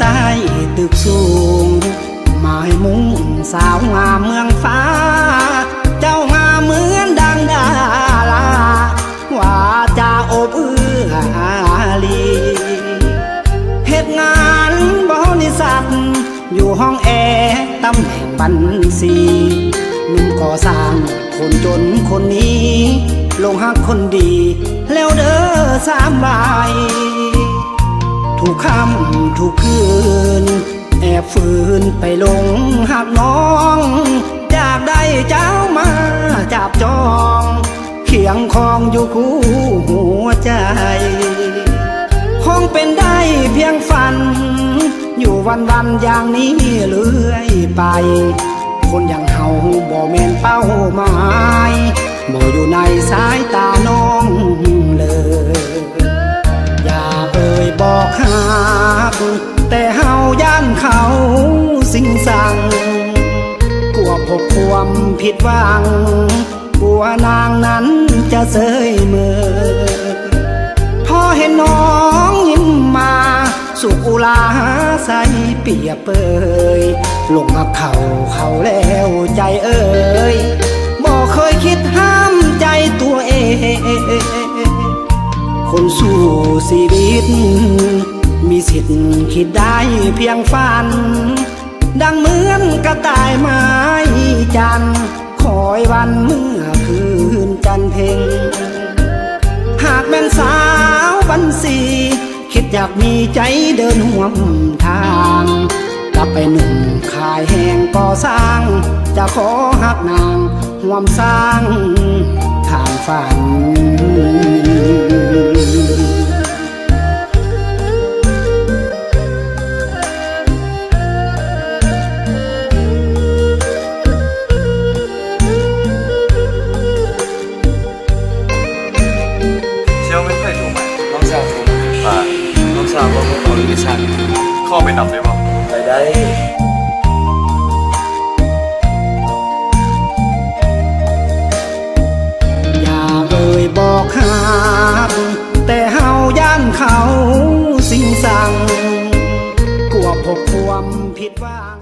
ใต้ตึกสูง หมายมุ่งสาวงามเมืองฟ้า เจ้างามเหมือนดังดารา ว่าจะอบเอื้ออารีเหตุงานบริษัท อยู่ห้องแอร์ตำแหน่งบัญชีนุ่มก่อสร้างคนจนคนนี้ ลงหักคนดี แล้วเด้อสามใบ ทุกค่ำทุกคืน แอบฝืนไปลงหักน้อง อยากได้เจ้ามาจับจอง เขียงคองอยู่คู่หัวใจ คงเป็นได้เพียงฝัน อยู่วันวันๆอย่างนี้เรื่อยไป คนอย่างเฮาบ่แม่นเป้าหมายบ่อยู่ในสายตาน้อง สิ่งสั่งกลัวพบความผิดหวังกลัวนางนั้นจะเสยเมือพอเห็นน้องยิ้มมา สุขอุลาใสเปียเปยลงมาเข่าเขาแล้วใจเอ่ยบอกเคยคิดห้ามใจตัวเองคนสู้ชีวิต มีสิทธิ์คิดได้เพียงฝัน ดังเหมือนกระต่ายไม้จันคอยวันเมื่อคืนจันเพ็งหากแม่นสาวบันสีคิดอยากมีใจเดินห่วมทางกลับไปหนุ่มขายแหงก่อสร้าง จะขอหักนางห่วมสร้างทางฝัน น้องสาวผมเอาลูกชันเข้าไปนำได้ป่ะไปได้อย่าเอ่ยบอกหักแต่เฮาย่านเขาสิ่งสั่งกลัวพบความผิดหวัง